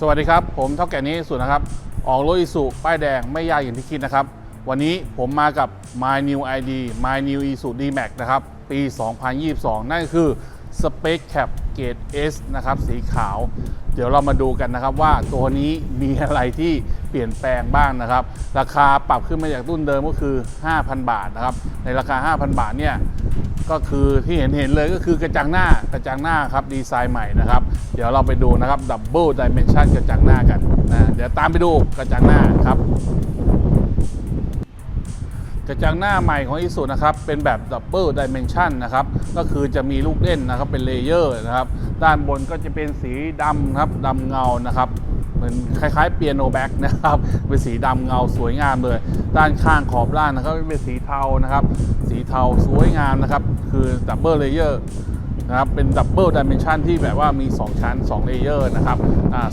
สวัสดีครับ ผมเท่าแก่นี้สุดนะครับ ออกรถอีสุป้ายแดงไม่ยากอย่างที่คิดนะครับ วันนี้ผมมากับ My New ID My New Isuzu D-Max นะครับ ปี 2022 นั่นคือ Space Cap Gate S นะครับ สีขาว เดี๋ยวเรามาดูกันนะครับว่าตัวนี้มีอะไรที่เปลี่ยนแปลงบ้างนะครับ ราคาปรับขึ้นมาจากรุ่นเดิมก็คือ 5,000 บาทนะครับ ในราคา 5,000 บาทเนี่ยก็คือที่เห็นเห็นเลยก็คือกระจังหน้ากระจังหน้าครับดีไซน์ใหม่นะครับ เดี๋ยวเราไปดูนะครับดับเบิลดิเมนชันกระจังหน้ากันนะเดี๋ยวตามไปดูกระจังหน้าครับกระจังหน้าใหม่ของอิสุนะครับ เป็นแบบดับเบิลดิเมนชันนะครับ ก็คือจะมีลูกเล่นนะครับ เป็นเลเยอร์นะครับ ด้านบนก็จะเป็นสีดำครับดำเงานะครับเหมือนคล้ายๆเปียโนแบ็กนะครับ เป็นสีดำเงาสวยงามเลย ด้านข้างขอบด้านนะครับเป็นสีเทานะครับ สีเทาสวยงามนะครับ คือดับเบิลเลเยอร์ นะครับเป็นดับเบิลดิเมนชันที่แบบว่ามี 2 ชั้น 2 เลเยอร์นะครับ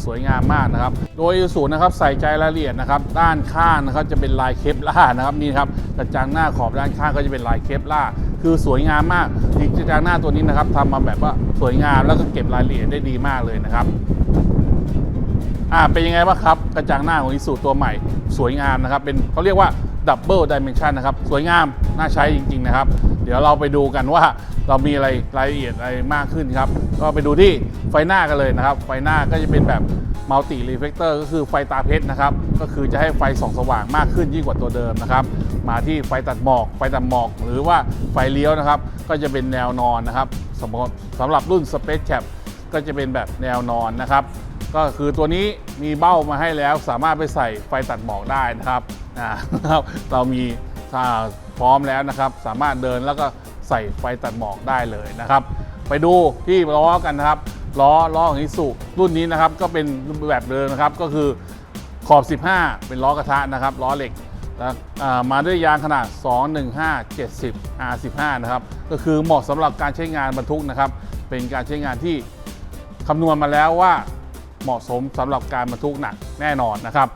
สวยงามมากนะครับ โดยสูตรนะครับใส่ใจรายละเอียดนะครับ ด้านข้างนะครับจะเป็นลายเคปล่านะครับนี่ครับกระจังหน้าขอบด้านข้างก็จะเป็นลายเคปล่าคือสวยงามมากนี่กระจังหน้าตัวนี้นะครับทำมาแบบว่าสวยงามแล้วก็เก็บรายละเอียดได้ดีมากเลยนะครับอ่าเป็นยังไงบ้างครับ กระจังหน้าของอิสุตัวใหม่ สวยงามนะครับ เป็นเขาเรียกว่าดับเบิลดิเมนชันนะครับ สวยงาม น่าใช้จริง ๆ นะครับ เดี๋ยวเราไปดูกันว่าเรามีอะไรรายละเอียดอะไรมากขึ้นครับ ก็ไปดูที่ไฟหน้ากันเลยนะครับ ไฟหน้าก็จะเป็นแบบมัลติรีเฟกเตอร์ก็คือไฟตาเพชรนะครับ ก็คือจะให้ไฟส่องสว่างมากขึ้นยิ่งกว่าตัวเดิมนะครับ มาที่ไฟตัดหมอก ไฟตัดหมอก หรือว่าไฟเลี้ยวนะครับ ก็จะเป็นแนวนอนนะครับสำหรับสำหรับรุ่น Space Cap ก็จะเป็นแบบแนวนอนนะครับ ก็คือตัวนี้มีเบ้ามาให้แล้วสามารถไปใส่ไฟตัดหมอกได้นะครับอ่าเรามี อ่าพร้อมแล้วนะครับ สามารถเดินแล้วก็ใส่ไฟตัดหมอกได้เลยนะครับ ไปดูที่ล้อกันนะครับล้อล้อของอิสุรุ่นนี้นะครับก็เป็นแบบเดิมนะครับก็คือขอบ 15 เป็นล้อกระทะนะครับล้อเหล็กมาด้วยยางขนาด 215 70 R15 นะครับก็คือเหมาะสำหรับการใช้งานบรรทุกนะครับ เป็นการใช้งานที่คำนวณมาแล้วว่าเหมาะสมสำหรับการบรรทุกหนักแน่นอนนะครับ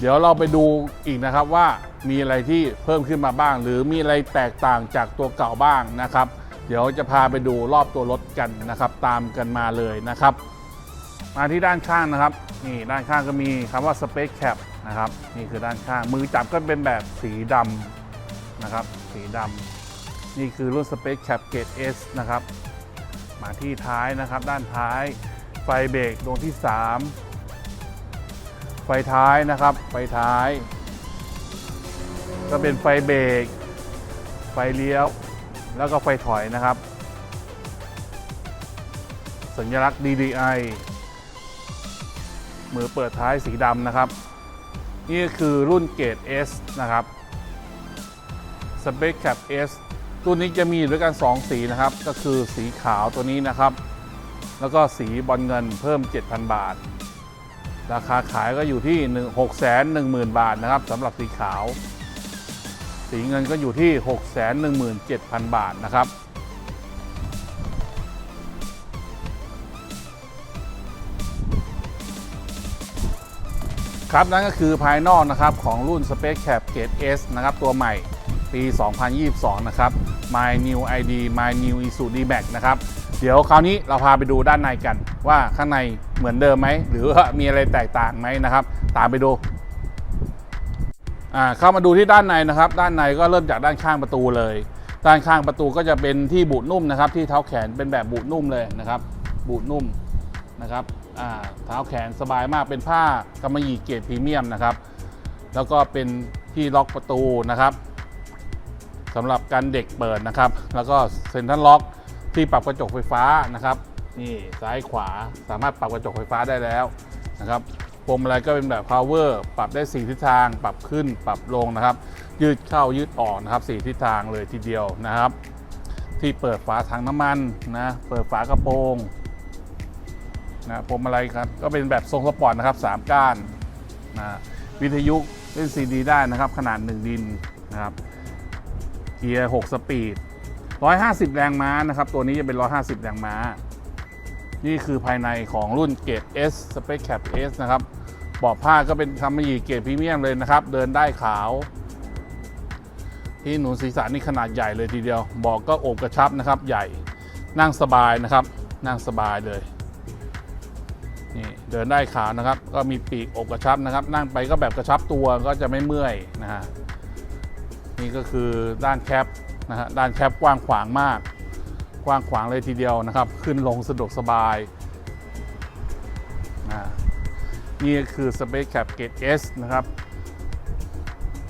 เดี๋ยวเราไปดูอีกนะครับว่า มีอะไรที่เพิ่มขึ้นมาบ้าง หรือมีอะไรแตกต่างจากตัวเก่าบ้างนะครับ เดี๋ยวจะพาไปดูรอบตัวรถกันนะครับ ตามกันมาเลยนะครับ มาที่ด้านข้างนะครับนี่ด้านข้างก็มีคำว่า Space Cap นะครับนี่คือด้านข้างมือจับก็เป็นแบบสีดำนะครับ สีดำนี่คือรุ่น Space Cap Gate S นะครับ มาที่ท้ายนะครับ ด้านท้ายไฟเบรกดวงที่ 3 ไฟท้ายนะครับ ไฟท้าย ก็เป็นไฟเบรกไฟเลี้ยว แล้วก็ไฟถอยนะครับ สัญลักษณ์ DDI มือเปิดท้ายสีดำนะครับ นี่คือรุ่นเกรด S นะครับ Space Cap S ตัวนี้จะมีด้วยกัน 2 สีนะครับ ก็คือสีขาวตัวนี้นะครับ แล้วก็สีบอลเงินเพิ่ม 7,000 บาท ราคาขายก็อยู่ที่ 6 1 0 0 0 0 บาทนะครับสำหรับสีขาว สีเงินก็อยู่ที่ 6 1 7 0 0 0 บาทนะครับ ครับนั่นก็คือภายนอกนะครับของรุ่น Space Cap Gate S นะครับ ตัวใหม่ปี 2022 นะครับ My New ID My New Isuzu D-Max นะครับ เดี๋ยวคราวนี้เราพาไปดูด้านในกัน ว่าข้างในเหมือนเดิมไหม หรือว่ามีอะไรแตกต่างไหมนะครับ ตามไปดู อ่าเข้ามาดูที่ด้านในนะครับ ด้านในก็เริ่มจากด้านข้างประตูเลย ด้านข้างประตูก็จะเป็นที่บูดนุ่มนะครับ ที่เท้าแขนเป็นแบบบูดนุ่มเลยนะครับ บูดนุ่มนะครับอ่าเท้าแขนสบายมากเป็นผ้ากำมะหยี่เกรดพรีเมียมนะครับ แล้วก็เป็นที่ล็อกประตูนะครับสำหรับการเด็กเปิดนะครับ แล้วก็เซ็นทรัลล็อกที่ปรับกระจกไฟฟ้านะครับ นี่ซ้ายขวาสามารถปรับกระจกไฟฟ้าได้แล้วนะครับ พวงมาลัยก็เป็นแบบ power ปรับได้ 4 ทิศทาง ปรับขึ้นปรับลงนะครับ ยืดเข้ายืดออกนะครับ 4 ทิศทางเลยทีเดียวนะครับ ที่เปิดฝาถังน้ำมันนะเปิดฝากระโปรงนะพวงมาลัยครับก็เป็นแบบทรงสปอร์ตนะครับ 3 ก้านนะวิทยุเล่นซีดีได้นะครับ ขนาด 1 ดินนะครับเกียร์ 6 สปีด 150 แรงม้านะครับ ตัวนี้จะเป็น 150 แรงม้า นี่คือภายในของรุ่นเกรด S Space Cap S นะครับเบาะผ้าก็เป็นคำมยีเกรดพรีเมียมเลยนะครับ เดินได้ขาว ที่หนุนศีรษะนี่ขนาดใหญ่เลยทีเดียวเบอกก็โอบกระชับนะครับ ใหญ่นั่งสบายนะครับ นั่งสบายเลยนี่เดินได้ขานะครับ ก็มีปีกอกกระชับนะครับ นั่งไปก็แบบกระชับตัวก็จะไม่เมื่อยนะฮะนี่ก็คือด้านแคปนะฮะด้านแคปกว้างขวางมาก กว้างขวางเลยทีเดียวนะครับ ขึ้นลงสะดวกสบาย นี่คือ Space Cap Gate S นะครับ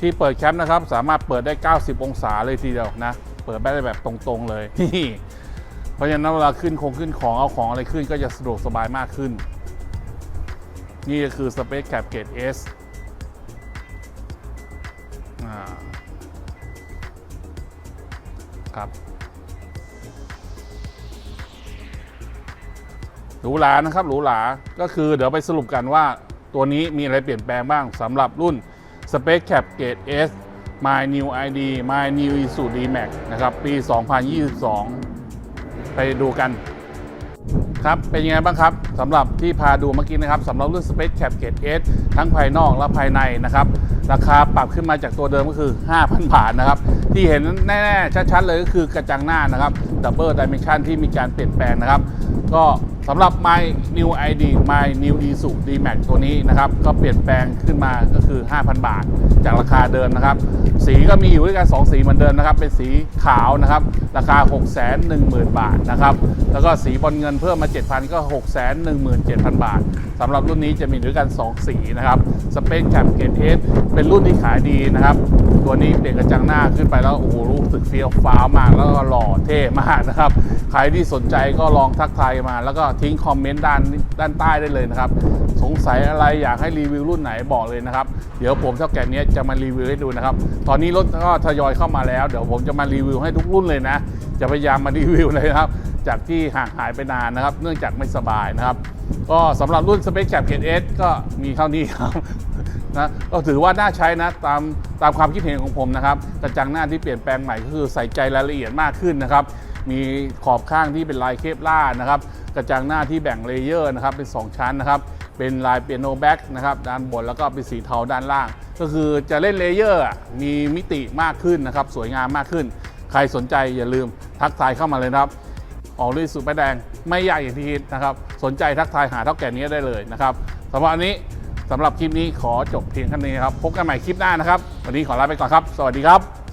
ที่เปิดแคปนะครับ สามารถเปิดได้ 90 องศาเลยทีเดียวนะ เปิดได้แบบตรงๆเลยนี่เพราะฉะนั้นเวลาขึ้นคงขึ้นของเอาของอะไรขึ้นก็จะสะดวกสบายมากขึ้น นี่ก็คือ Space Cap Gate S อ่าครับ รูหรานะครับหรูหราก็คือเดี๋ยวไปสรุปกันว่าตัวนี้มีอะไรเปลี่ยนแปลงบ้างสำหรับรุ่น Space Cap Gate S My New ID My New Isuzu D-Max นะครับ ปี 2022 ไปดูกัน ครับเป็นยังไงบ้างครับสำหรับที่พาดูเมื่อกี้นะครับสำหรับรุ่น Space Cap Gate S ทั้งภายนอกและภายในนะครับ ราคาปรับขึ้นมาจากตัวเดิมก็คือ 5,000 บาทนะครับ ที่เห็นแน่ๆ ชัดๆ เลยก็คือกระจังหน้านะครับ Double Dimension ที่มีการเปลี่ยนแปลงนะครับ ก็ สำหรับ My New ID My New isu D-Max ตัวนี้นะครับ ก็เปลี่ยนแปลงขึ้นมาก็คือ 5,000 บาท จากราคาเดิมนะครับ สีก็มีอยู่ด้วยกัน 2 สีเหมือนเดิมนะครับ เป็นสีขาวนะครับ ราคา 610,000 บาทนะครับ แล้วก็สีบอลเงินเพิ่มมา 7,000 ก็ 617,000 บาทสำหรับรุ่นนี้จะมีด้วยกัน 2 สีนะครับสเปนแคมเกตเอสเป็นรุ่นที่ขายดีนะครับ ตัวนี้เปลี่ยนกระจังหน้าขึ้นไปแล้วโอ้โหรู้สึกเฟี้ยวฟ้าวมากแล้วก็หล่อเท่มากนะครับใครที่สนใจก็ลองทักทายมาแล้วก็ทิ้งคอมเมนต์ด้านด้านใต้ได้เลยนะครับ สงสัยอะไรอยากให้รีวิวรุ่นไหนบอกเลยนะครับ เดี๋ยวผมเท่าแก่นี้จะมารีวิวให้ดูนะครับ ตอนนี้รถก็ทยอยเข้ามาแล้ว เดี๋ยวผมจะมารีวิวให้ทุกรุ่นเลยนะ จะพยายามมารีวิวเลยนะครับ จากที่ห่างหายไปนานนะครับ เนื่องจากไม่สบายนะครับ ก็สำหรับรุ่น Space Cap Gate S ก็มีเท่านี้ครับนะก็ถือว่าน่าใช้นะตามตามความคิดเห็นของผมนะครับกระจังหน้าที่เปลี่ยนแปลงใหม่ก็คือใส่ใจรายละเอียดมากขึ้นนะครับ มีขอบข้างที่เป็นลายเคปล่านะครับ กระจังหน้าที่แบ่งเลเยอร์นะครับเป็น 2 ชั้นนะครับ เป็นลายเปียโนแบ็กนะครับด้านบนแล้วก็เป็นสีเทาด้านล่าง ก็คือจะเล่นเลเยอร์มีมิติมากขึ้นนะครับ สวยงามมากขึ้น ใครสนใจอย่าลืมทักทายเข้ามาเลยนะครับ ออกลุยสูตรแป้แดงไม่ยากอย่างที่คิดนะครับ สนใจทักทายหาเท่าแก่นี้ได้เลยนะครับสำหรับวันนี้สำหรับคลิปนี้ขอจบเพียงเท่านี้นครับพบกันใหม่คลิปหน้านะครับ วันนี้ขอลาไปก่อนครับ สวัสดีครับ